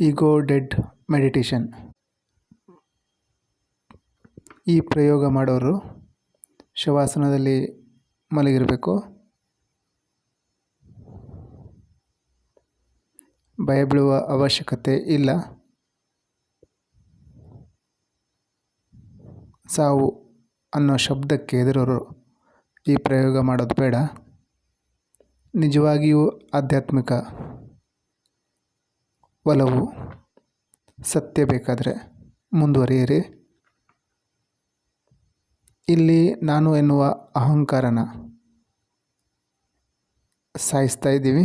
ಈಗೋ dead meditation. ಈ ಪ್ರಯೋಗ ಮಾಡೋರು ಶವಾಸನದಲ್ಲಿ ಮಲಗಿರಬೇಕು. ಭಯ ಬೀಳುವ ಅವಶ್ಯಕತೆ ಇಲ್ಲ. ಸಾವು ಅನ್ನೋ ಶಬ್ದಕ್ಕೆ ಹೆದರೋರು ಈ ಪ್ರಯೋಗ ಮಾಡೋದು ಬೇಡ. ನಿಜವಾಗಿಯೂ ಆಧ್ಯಾತ್ಮಿಕ ಒಲವು, ಸತ್ಯ ಬೇಕಾದರೆ ಮುಂದುವರಿಯಿರಿ. ಇಲ್ಲಿ ನಾನು ಎನ್ನುವ ಅಹಂಕಾರನ ಸಾಯಿಸ್ತಾ ಇದ್ದೀವಿ.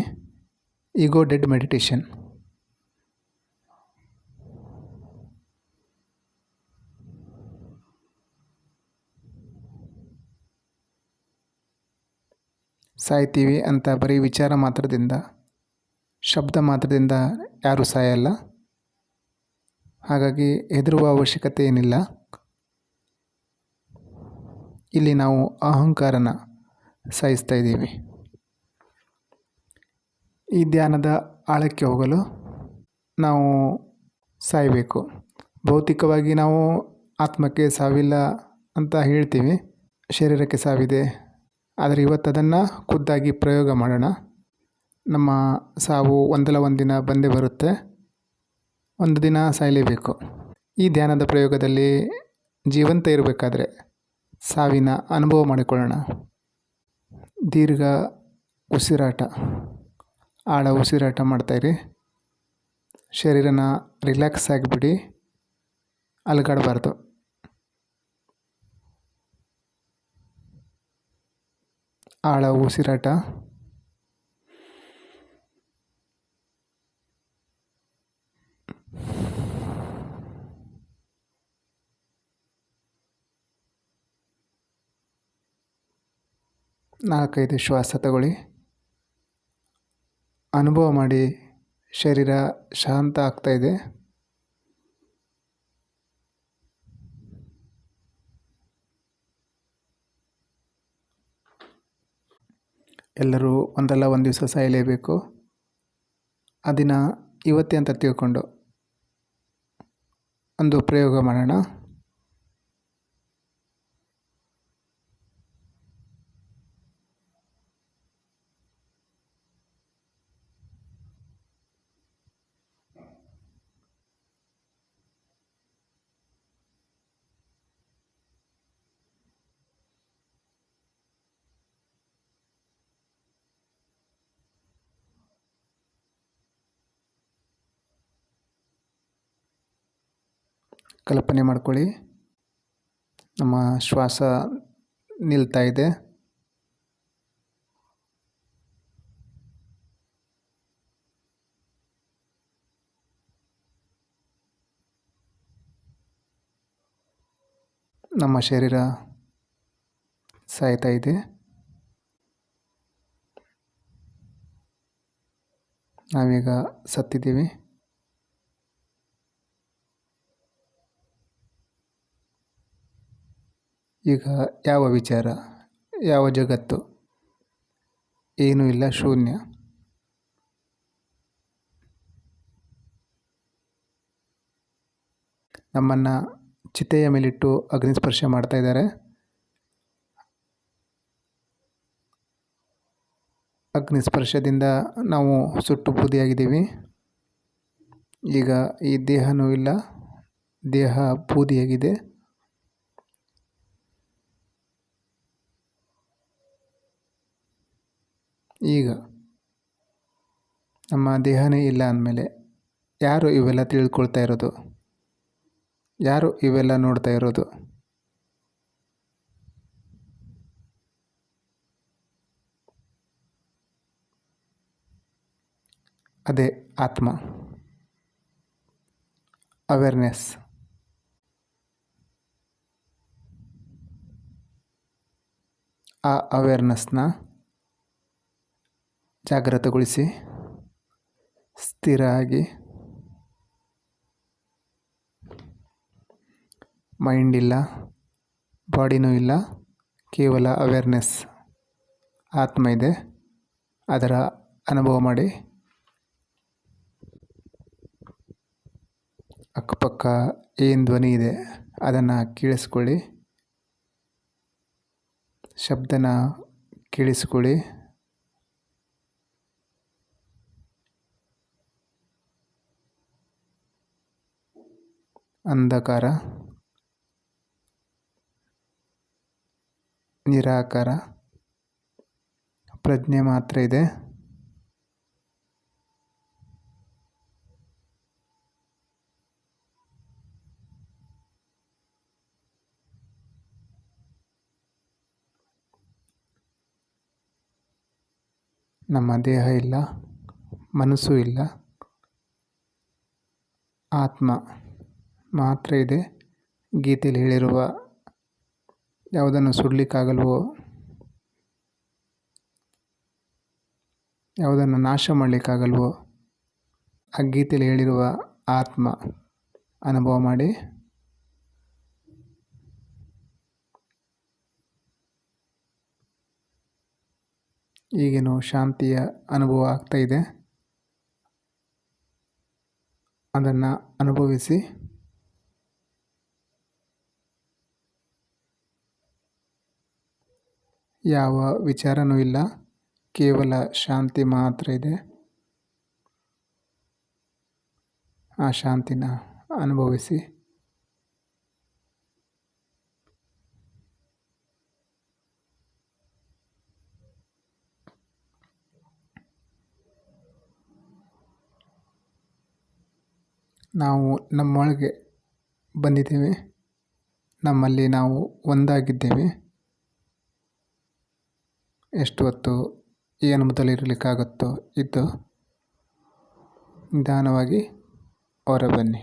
Ego dead meditation. ಸಾಯ್ತೀವಿ ಅಂತ ಬರೀ ವಿಚಾರ ಮಾತ್ರದಿಂದ ಶಬ್ದ ಮಾತ್ರದಿಂದ ಯಾರೂ ಸಾಯಲ್ಲ. ಹಾಗಾಗಿ ಹೆದರುವ ಅವಶ್ಯಕತೆ ಏನಿಲ್ಲ. ಇಲ್ಲಿ ನಾವು ಅಹಂಕಾರನ ಸಾಯಿಸ್ತಾ ಇದ್ದೀವಿ. ಈ ಧ್ಯಾನದ ಆಳಕ್ಕೆ ಹೋಗಲು ನಾವು ಸಾಯಬೇಕು. ಭೌತಿಕವಾಗಿ ನಾವು ಆತ್ಮಕ್ಕೆ ಸಾವಿಲ್ಲ ಅಂತ ಹೇಳ್ತೀವಿ. ಶರೀರಕ್ಕೆ ಸಾವಿದೆ. ಆದರೆ ಇವತ್ತು ಅದನ್ನು ಖುದ್ದಾಗಿ ಪ್ರಯೋಗ ಮಾಡೋಣ. ನಮ್ಮ ಸಾವು ಒಂದಲ್ಲ ಒಂದಿನ ಬಂದೇ ಬರುತ್ತೆ. ಒಂದು ದಿನ ಸಾಯಲೇಬೇಕು. ಈ ಧ್ಯಾನದ ಪ್ರಯೋಗದಲ್ಲಿ ಜೀವಂತ ಇರಬೇಕಾದ್ರೆ ಸಾವಿನ ಅನುಭವ ಮಾಡಿಕೊಳ್ಳೋಣ. ದೀರ್ಘ ಉಸಿರಾಟ, ಆಳ ಉಸಿರಾಟ ಮಾಡ್ತಾಯಿರಿ ಶರೀರನ ರಿಲ್ಯಾಕ್ಸ್ ಆಗಿಬಿಡಿ. ಅಲುಗಾಡಬಾರ್ದು. ಆಳ ಉಸಿರಾಟ. ನಾಲ್ಕೈದು ಶ್ವಾಸ ತಗೊಳ್ಳಿ. ಅನುಭವ ಮಾಡಿ. ಶರೀರ ಶಾಂತ ಆಗ್ತಾ ಇದೆ. ಎಲ್ಲರೂ ಒಂದಲ್ಲ ಒಂದು ದಿವಸ ಸಾಯಲೇಬೇಕು. ಆ ದಿನ ಇವತ್ತೇ ಅಂತ ತಿಳ್ಕೊಂಡು. ಒಂದು ಪ್ರಯೋಗ ಮಾಡೋಣ. ಕಲ್ಪನೆ ಮಾಡ್ಕೊಳ್ಳಿ. ನಮ್ಮ ಶ್ವಾಸ ನಿಲ್ತಾ ಇದೆ. ನಮ್ಮ ಶರೀರ ಸಾಯ್ತಾ ಇದೆ. ನಾವೀಗ ಸತ್ತಿದ್ದೀವಿ. ಈಗ ಯಾವ ವಿಚಾರ, ಯಾವ ಜಗತ್ತು? ಏನೂ ಇಲ್ಲ, ಶೂನ್ಯ. ನಮ್ಮನ್ನು ಚಿತೆಯ ಮೇಲಿಟ್ಟು ಅಗ್ನಿಸ್ಪರ್ಶ ಮಾಡ್ತಾ ಇದ್ದಾರೆ. ಅಗ್ನಿಸ್ಪರ್ಶದಿಂದ ನಾವು ಸುಟ್ಟು ಬೂದಿಯಾಗಿದ್ದೀವಿ. ಈಗ ಈ ದೇಹನೂ ಇಲ್ಲ, ದೇಹ ಬೂದಿಯಾಗಿದೆ. ಈಗ ನಮ್ಮ ದೇಹನೇ ಇಲ್ಲ ಅಂದಮೇಲೆ ಯಾರು ಇವೆಲ್ಲ ತಿಳ್ಕೊಳ್ತಾ ಇರೋದು? ಯಾರು ಇವೆಲ್ಲ ನೋಡ್ತಾ ಇರೋದು? ಅದೇ ಆತ್ಮ. ಅವೇರ್ನೆಸ್ ಆ ಅವೇರ್ನೆಸ್ನ ಜಾಗ್ರತೆಗೊಳಿಸಿ ಸ್ಥಿರ ಆಗಿ ಮೈಂಡ್ ಇಲ್ಲ, ಬಾಡಿನೂ ಇಲ್ಲ, ಕೇವಲ ಅವೇರ್ನೆಸ್ ಆತ್ಮ ಇದೆ. ಅದರ ಅನುಭವ ಮಾಡಿ. ಅಕ್ಕಪಕ್ಕ ಏನು ಧ್ವನಿ ಇದೆ, ಅದನ್ನು ಕೇಳಿಸ್ಕೊಳ್ಳಿ. ಶಬ್ದನ ಕೇಳಿಸ್ಕೊಳ್ಳಿ. ಅಂಧಕಾರ ನಿರಾಕಾರ ಪ್ರಜ್ಞೆ ಮಾತ್ರ ಇದೆ. ನಮ್ಮ ದೇಹ ಇಲ್ಲ ಮನಸ್ಸು ಇಲ್ಲ ಆತ್ಮ ಮಾತ್ರ ಇದೆ. ಗೀತೆಯಲ್ಲಿ ಹೇಳಿರುವ ಯಾವುದನ್ನು ಸುಡಲಿಕ್ಕಾಗಲ್ವೋ, ಯಾವುದನ್ನು ನಾಶ ಮಾಡಲಿಕ್ಕಾಗಲ್ವೋ, ಆ ಗೀತೆಯಲ್ಲಿ ಹೇಳಿರುವ ಆತ್ಮ ಅನುಭವ ಮಾಡಿ. ಈಗೇನು ಶಾಂತಿಯ ಅನುಭವ ಆಗ್ತಾ ಇದೆ. ಅದನ್ನು ಅನುಭವಿಸಿ. ಯಾವ ವಿಚಾರನೂ ಇಲ್ಲ. ಕೇವಲ ಶಾಂತಿ ಮಾತ್ರ ಇದೆ. ಆ ಶಾಂತಿನ ಅನುಭವಿಸಿ. ನಾವು ನಮ್ಮೊಳಗೆ ಬಂದಿದ್ದೇವೆ. ನಮ್ಮಲ್ಲಿ ನಾವು ಒಂದಾಗಿದ್ದೇವೆ. ಎಷ್ಟು ಹೊತ್ತು ಏನು ಮೊದಲಿರಲಿಕ್ಕಾಗುತ್ತೋ ಇದ್ದು ನಿಧಾನವಾಗಿ ಹೊರ ಬನ್ನಿ